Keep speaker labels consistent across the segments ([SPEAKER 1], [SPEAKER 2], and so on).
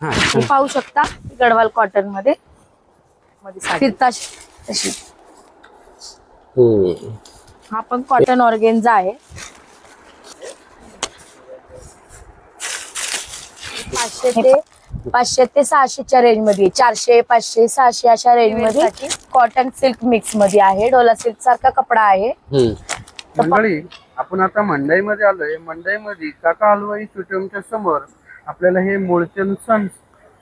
[SPEAKER 1] हा.
[SPEAKER 2] ही पाहू शकता गडवाल कॉटनमध्ये. तशी.
[SPEAKER 1] हम्म.
[SPEAKER 2] हा पण कॉटन ऑर्गेन्झा आहे. पाचशे ते पाचशे ते सहाशेच्या रेंजमध्ये. चारशे पाचशे सहाशे अशा रेंजमध्ये कॉटन सिल्क मिक्समध्ये आहे. डोला सिल्क सारखा कपडा आहे.
[SPEAKER 3] मंडळी आपण आता मंडईमध्ये आलोय. मंडईमध्ये काका हलवाई स्टेडियमच्या समोर आपल्याला हे मूळचंद सन्स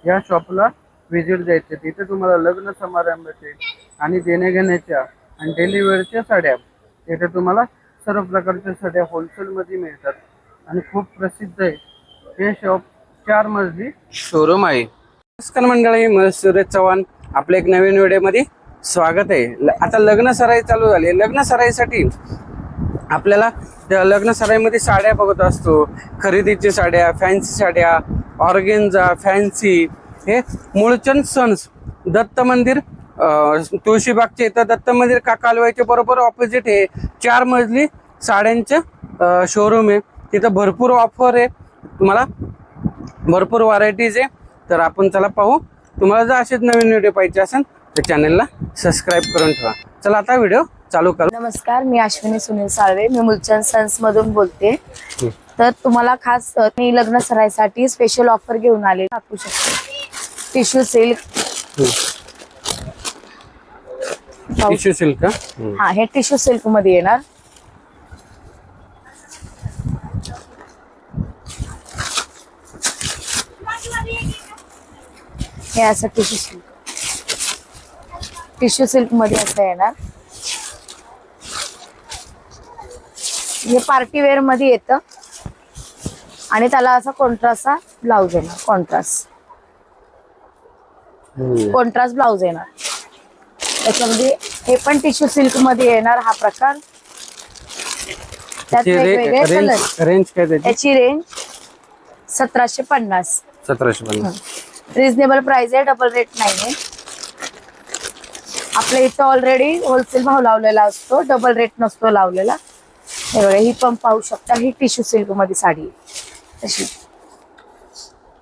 [SPEAKER 3] या शॉपला व्हिजिट द्यायचे. तिथे तुम्हाला लग्न समारंभाचे आणि देण्याघेण्याच्या आणि डेलिव्हरीच्या साड्या तिथे तुम्हाला सर्व प्रकारच्या साड्या होलसेलमध्ये मिळतात. आणि खूप प्रसिद्ध आहे. हे शॉप चार मजली शोरूम आहे.
[SPEAKER 1] नमस्कार मंडळी मी सुरेश चव्हाण. आपल्या एक नवीन व्हिडिओमध्ये स्वागत आहे. आता लग्न सराई चालू झाली. लग्न सराईसाठी आपल्याला त्या लग्न सराईमध्ये साड्या बघत असतो. खरेदीची साड्या फॅन्सी साड्या ऑर्गेन्झा फॅन्सी हे मूळचंद सन्स दत्त मंदिर तुळशीबागचे इथं दत्त मंदिर काकालवायच्या बरोबर ऑपोजिट आहे. चार मजली साड्यांचं शोरूम आहे. तिथं भरपूर ऑफर आहे. तुम्हाला भरपूर व्हरायटीज आहे. तर आपण चला पाहू. तुम्हाला जर असेच नवीन व्हिडिओ पाहिजे असेल तर चॅनलला सबस्क्राईब करून ठेवा. चला आता व्हिडिओ चालू करू.
[SPEAKER 2] नमस्कार मी अश्विनी सुनील साळवे. मी मुलचंद सन्स मधून बोलते. तर तुम्हाला खास मी लग्न सरायसाठी स्पेशल ऑफर घेऊन आले दाखवू शकते. टिश्यू सिल्क
[SPEAKER 1] टिश्यू सिल्क
[SPEAKER 2] हा हे टिश्यू सिल्कमध्ये येणार. हे असं टिश्यू सिल्क टिश्यू सिल्कमध्ये असं येणार. हे पार्टी वेअरमध्ये येतं. आणि त्याला असा कॉन्ट्रास्टचा ब्लाऊज येणार. कॉन्ट्रास्ट कॉन्ट्रास्ट ब्लाऊज येणार. त्याच्यामध्ये हे पण टिश्यू सिल्कमध्ये येणार हा प्रकार. त्यात वेगवेगळे कलर
[SPEAKER 1] रेंज काय त्याची?
[SPEAKER 2] याची रेंज सतराशे पन्नास.
[SPEAKER 1] सतराशे पन्नास.
[SPEAKER 2] रिझनेबल प्राइस आहे डबल रेट नाहीये आपल्या इथं ऑलरेडी होलसेल भाव लावलेला असतो डबल रेट नसतो लावलेला. हे बघा ही पण पाहू शकता ही टिश्यू सिल्कमध्ये साडी तशी.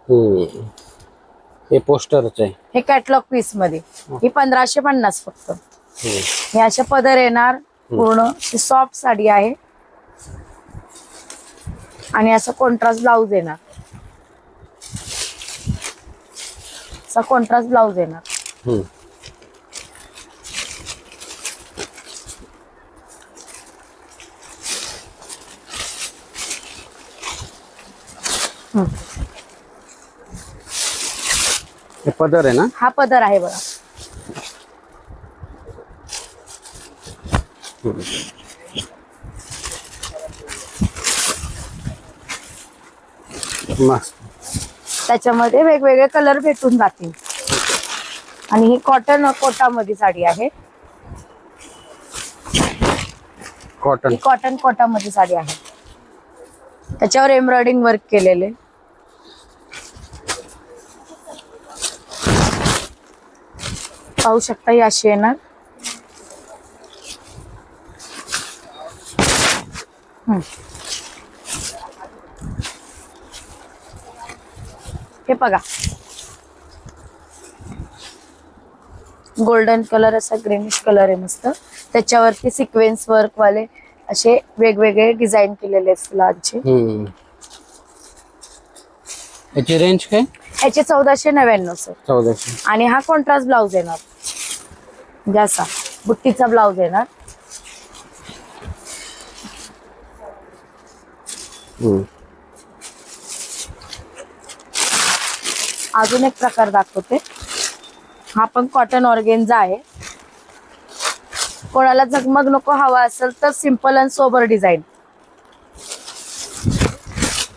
[SPEAKER 1] हम्म. हे पोस्टरच आहे.
[SPEAKER 2] हे कॅटलॉग पीसमध्ये. ही पंधराशे पन्नास फक्त.
[SPEAKER 1] हम्म.
[SPEAKER 2] हे अशा पदर येणार पूर्ण. सॉफ्ट साडी आहे. आणि असं कॉन्ट्रास्ट ब्लाऊज येणार. असा कॉन्ट्रास्ट ब्लाऊज येणार.
[SPEAKER 1] हम्म. हे पदर आहे ना?
[SPEAKER 2] हा पदर आहे बघा. त्याच्यामध्ये वेगवेगळे कलर भेटून जातील. आणि ही कॉटन कोटामध्ये साडी आहे.
[SPEAKER 1] कॉटन.
[SPEAKER 2] कॉटन कोटामध्ये साडी आहे. त्याच्यावर एम्ब्रॉयडिंग वर्क केलेले पाहू शकता ही अशी येणार हे बघा. गोल्डन कलर असा ग्रीनिश कलर आहे मस्त. त्याच्यावरती सिक्वेन्स वर्क वाले असे वेगवेगळे डिझाईन केलेले आहेत फुलांचे.
[SPEAKER 1] हम्म. याची रेंज काय?
[SPEAKER 2] ह्याचे चौदाशे नव्याण्णव सर
[SPEAKER 1] चौदाशे.
[SPEAKER 2] आणि हा कॉन्ट्रास्ट ब्लाऊज येणार. म्हणजे असा बुट्टीचा ब्लाऊज येणार.
[SPEAKER 1] हम्म.
[SPEAKER 2] अजून एक प्रकार दाखवते. हा पण कॉटन ऑर्गेन्झा आहे. कोणाला झगमग नको हवा असेल तर सिंपल आणि सोबर डिझाईन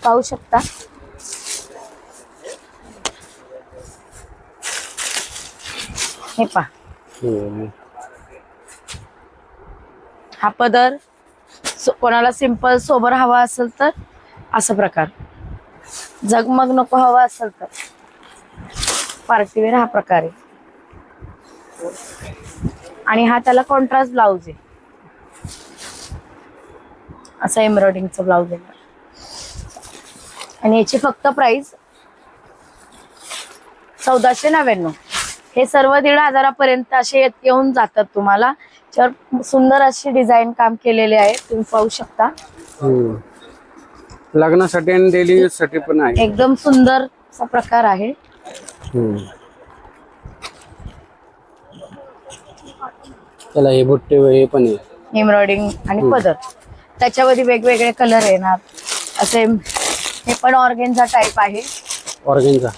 [SPEAKER 2] पाहू शकता. हे पहा. हा पदर कोणाला सिंपल सोबर हवा असेल तर असं प्रकार. झगमग नको हवा असेल तर. पार्टीवेअर हा प्रकार आहे. आणि हा त्याला कॉन्ट्रास्ट ब्लाऊज आहे. असा एम्ब्रॉयडिंगचा ब्लाऊज आहे. आणि याची फक्त प्राइस चौदाशे नव्याण्णव. हे सर्व दीड हजारापर्यंत असे येत- येऊन जातात तुम्हाला. त्यावर सुंदर अशी डिझाईन काम केलेले आहे. तुम्ही पाहू शकता.
[SPEAKER 1] हम्म. लग्नासाठी आणि डेली यूजसाठी पण आहे.
[SPEAKER 2] एकदम सुंदर असा प्रकार आहे.
[SPEAKER 1] त्याला हे बुट्टे हे पण आहे.
[SPEAKER 2] एम्ब्रॉयडिंग आणि पदर. त्याच्यामध्ये वेगवेगळे कलर येणार. असे हे पण ऑर्गेनचा टाईप आहे.
[SPEAKER 1] ऑर्गेनचा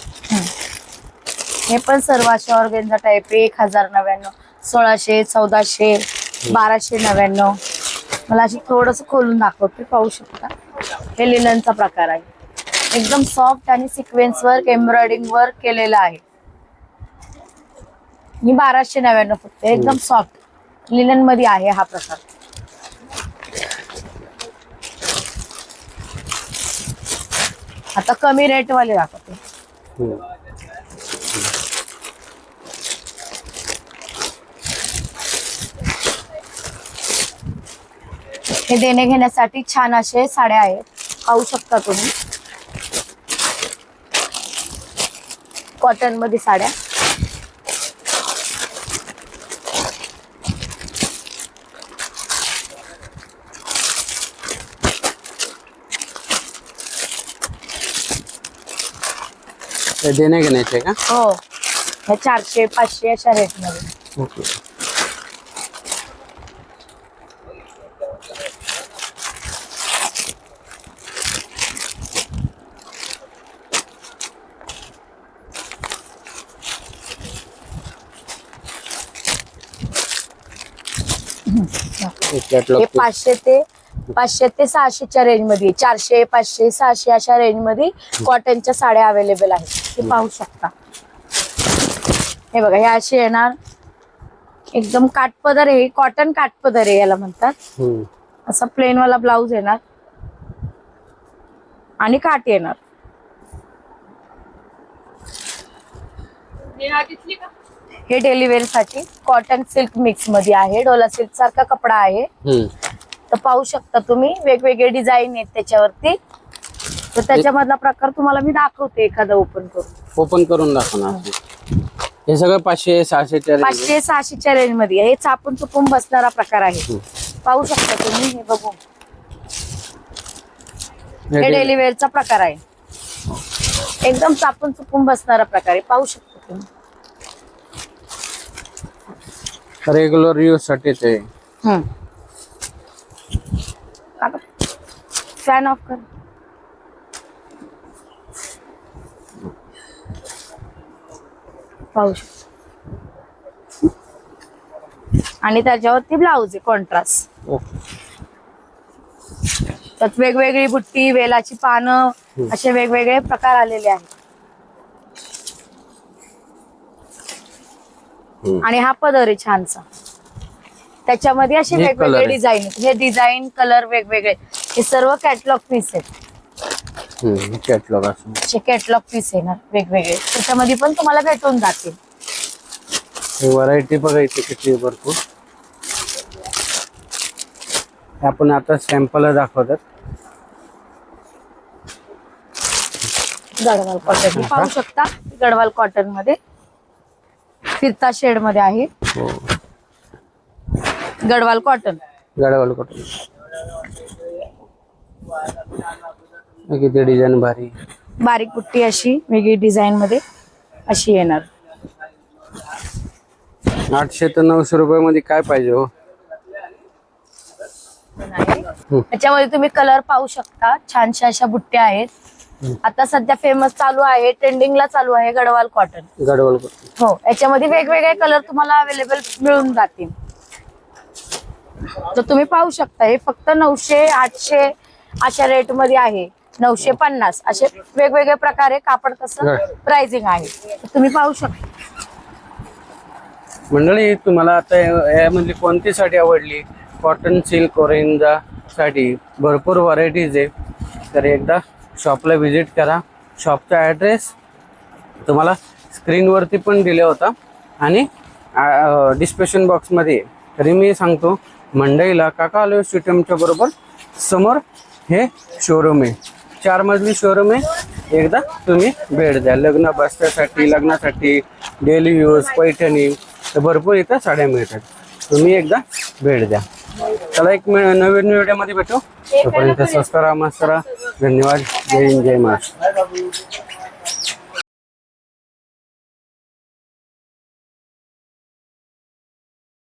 [SPEAKER 2] हे पण सर्व असे ऑर्गेनचा टाईप एक हजार नव्याण्णव सोळाशे चौदाशे बाराशे नव्याण्णव. मला अशी थोडस खोलून दाखवते. पाहू शकता. हे लिननचा प्रकार आहे. एकदम सॉफ्ट आणि सिक्वेन्स वर्क एम्ब्रॉयडिंग वर्क केलेलं आहे. ही बाराशे नव्याण्णव फक्त. एकदम सॉफ्ट लिननमध्ये आहे हा प्रकार. आता कमी रेट वाले दाखवते.
[SPEAKER 1] हम्म.
[SPEAKER 2] हे देणे घेण्यासाठी छान असे साड्या आहेत. पाहू शकता तुम्ही. कॉटनमध्ये साड्या.
[SPEAKER 1] ते देणे घेण्याचे का?
[SPEAKER 2] हो. ह्या चारशे पाचशे अशा रेटमध्ये.
[SPEAKER 1] ओके.
[SPEAKER 2] हे
[SPEAKER 1] कॅटलॉग
[SPEAKER 2] पाचशे ते पाचशे ते सहाशेच्या रेंजमध्ये चारशे पाचशे सहाशे अशा रेंजमध्ये कॉटनच्या साड्या अवेलेबल आहेत. ते पाहू शकता. हे बघा हे असे येणार. एकदम काटपदर आहे कॉटन काटपदर आहे याला म्हणतात. असा प्लेन वाला ब्लाऊज येणार. आणि काट येणार. हे डेली वेअरसाठी कॉटन सिल्क मिक्समध्ये आहे. डोला सिल्क सारखा कपडा आहे. तर पाहू शकता तुम्ही वेगवेगळे डिझाईन आहेत त्याच्यावरती. तर त्याच्यामधला प्रकार तुम्हाला मी दाखवते एखादा ओपन करून.
[SPEAKER 1] ओपन करून दाखवणार. हे सगळं पाचशे सहाशेच्या range आहे.
[SPEAKER 2] पाचशे सहाशेच्या रेंजमध्ये. आहे. हे चापून चुपून बसणारा प्रकार आहे. पाहू शकता तुम्ही हे बघू.
[SPEAKER 1] हे
[SPEAKER 2] हे डेली वेअरचा प्रकार आहे. एकदम चापून चुपून बसणारा प्रकार आहे. पाहू शकता तुम्ही.
[SPEAKER 1] रेग्युलर यूज साठीच आहे
[SPEAKER 2] फॅन ऑफ कर. पाहू शकता. आणि त्याच्यावरती ब्लाऊज आहे कॉन्ट्रास्ट
[SPEAKER 1] ओके.
[SPEAKER 2] त्यात वेगवेगळी बुट्टी वेलाची पानं असे वेगवेगळे प्रकार आलेले आहेत.
[SPEAKER 1] हम्म.
[SPEAKER 2] आणि हा पदर आहे छानसा. त्याच्यामध्ये असे
[SPEAKER 1] हे
[SPEAKER 2] वेगवेगळे. डिझाईन हे डिझाईन कलर वेगवेगळे हे सर्व कॅटलॉग पीस आहेत.
[SPEAKER 1] कॅटलॉग असं
[SPEAKER 2] कॅटलॉग पीस येणार वेगवेगळे. त्याच्यामध्ये पण तुम्हाला भेटून जातील.
[SPEAKER 1] व्हरायटी बघा इथे किती भरपूर. आपण आता सॅम्पल दाखवतात.
[SPEAKER 2] गडवाल कॉटन पाहू शकता गडवाल कॉटनमध्ये. फिरता शेडमध्ये आहे.
[SPEAKER 1] हो.
[SPEAKER 2] गडवाल कॉटन
[SPEAKER 1] गाड्यावाला कॉटन किती डिझाईन भारी.
[SPEAKER 2] बारीक पुट्टी अशी वेगळी डिझाईन मध्ये अशी येणार.
[SPEAKER 1] आठशे ते नऊशे रुपयामध्ये काय पाहिजे हो?
[SPEAKER 2] त्याच्यामध्ये तुम्ही कलर पाहू शकता. छानशा अशा बुट्ट्या आहेत. आता सध्या फेमस चालू आहे ट्रेंडिंगला चालू आहे गडवाल कॉटन
[SPEAKER 1] गाडवाल कॉटन
[SPEAKER 2] हो याच्यामध्ये वेगवेगळे कलर तुम्हाला अवेलेबल मिळून जातील. तर तुम्ही पाहू शकता हे फक्त नऊशे आठशे अशा रेटमध्ये आहे. नऊशे पन्नास. असे वेगवेगळे प्रकारे कापड तसं
[SPEAKER 1] Right.
[SPEAKER 2] प्राइसिंग आहे. तुम्ही पाहू शकता.
[SPEAKER 1] मंडळी तुम्हाला आता यामधली कोणती साडी आवडली? कॉटन सिल्क ऑरेंजा साठी भरपूर व्हरायटीज आहे. तर एकदा शॉपला व्हिजिट करा. शॉपचा ॲड्रेस तुम्हाला स्क्रीनवरती पण दिला होता आणि डिस्क्रिप्शन बॉक्समध्ये. तरी मी सांगतो मंडईला काका आलो स्टेडियमच्या बरोबर. समोर हे शोरूम आहे. चार मजली शोरूम आहे. एकदा तुम्ही भेट द्या. लग्न बसण्यासाठी लग्नासाठी डेली यूज पैठणी तर भरपूर इथं साड्या मिळतात. तुम्ही एकदा भेट द्या. चला एक नवीन व्हिडिओमध्ये भेटू. तोपर्यंत स्वस्त राहा मस्त राहा. धन्यवाद. जय हिंद जय महाराष्ट्र.